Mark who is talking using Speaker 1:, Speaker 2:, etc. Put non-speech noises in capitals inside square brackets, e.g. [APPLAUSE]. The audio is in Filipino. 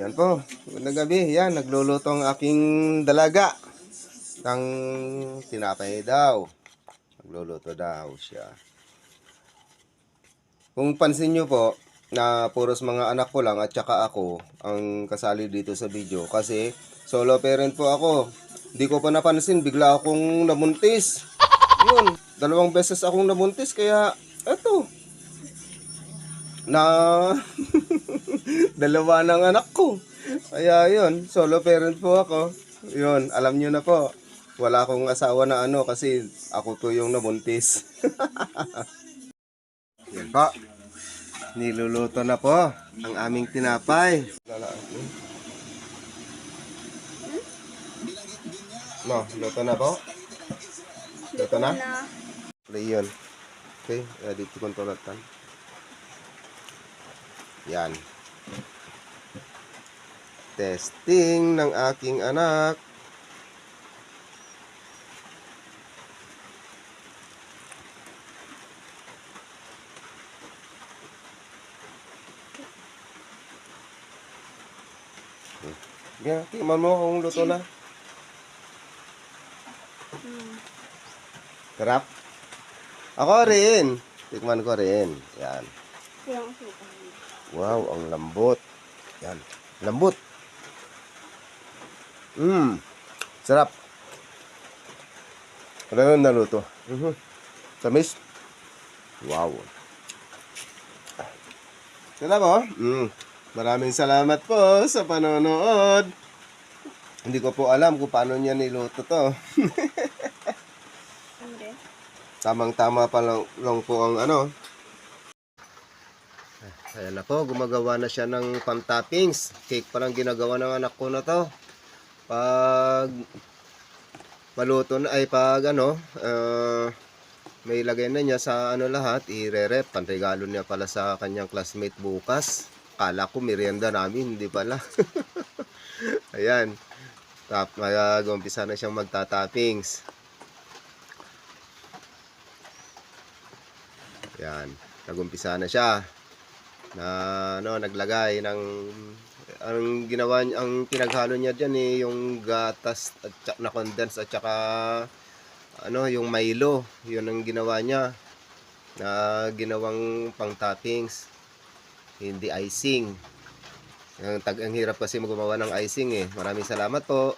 Speaker 1: Yan po. Magandang gabi. Yan, nagluluto ang aking dalaga. Ng tinapay daw. Nagluluto daw siya. Kung pansin nyo po, na puros mga anak ko lang at saka ako ang kasali dito sa video. Kasi solo parent po ako. Hindi ko pa napansin, bigla akong namuntis. Yun, dalawang beses akong namuntis kaya eto. Na [LAUGHS] dalawa ng anak ko. Kaya yun, solo parent po ako. Yun, alam nyo na po. Wala akong asawa na ano kasi ako to yung nabuntis. [LAUGHS] Yan po. Niluluto na po ang aming tinapay. No, luto na po. Luto na? Play yun. Okay, uh, dito kontrolatan. Yan. Testing ng aking anak. Yan, tingnan mo kung luto na. Sarap? Ako rin. Tikman ko rin. Yan.
Speaker 2: Suka.
Speaker 1: Wow, ang lambot. Yan. Lambot. Mmm. Sarap. Ano yung naluto? Mhm. Tamis. Wow. Sarap oh. Mm. Maraming salamat po sa panonood. Hindi ko po alam kung paano niya niluto to. [LAUGHS] Tamang-tama pa lang, lang po ang ano. Ayan na po, gumagawa na siya ng pang-toppings. Cake pa lang ginagawa ng anak ko na to. Pag maluto na, ay pag ano, ah, may lagay na niya sa ano lahat, i-re-rep. Panregalo niya pala sa kanyang classmate bukas. Kala ko merienda namin, hindi pala. [LAUGHS] Ayan. Tap, mag-umpisa na siyang magta-toppings. Yan, nagumpisa na siya. Na ano, naglagay ng ang ginawa ang pinaghalo niya diyan eh yung gatas at na condense at saka ano, yung Milo. 'Yun ang ginawa niya na ginawang pang toppings. Hindi icing. Ang, tag, ang hirap kasi gumawa ng icing eh. Maraming salamat po.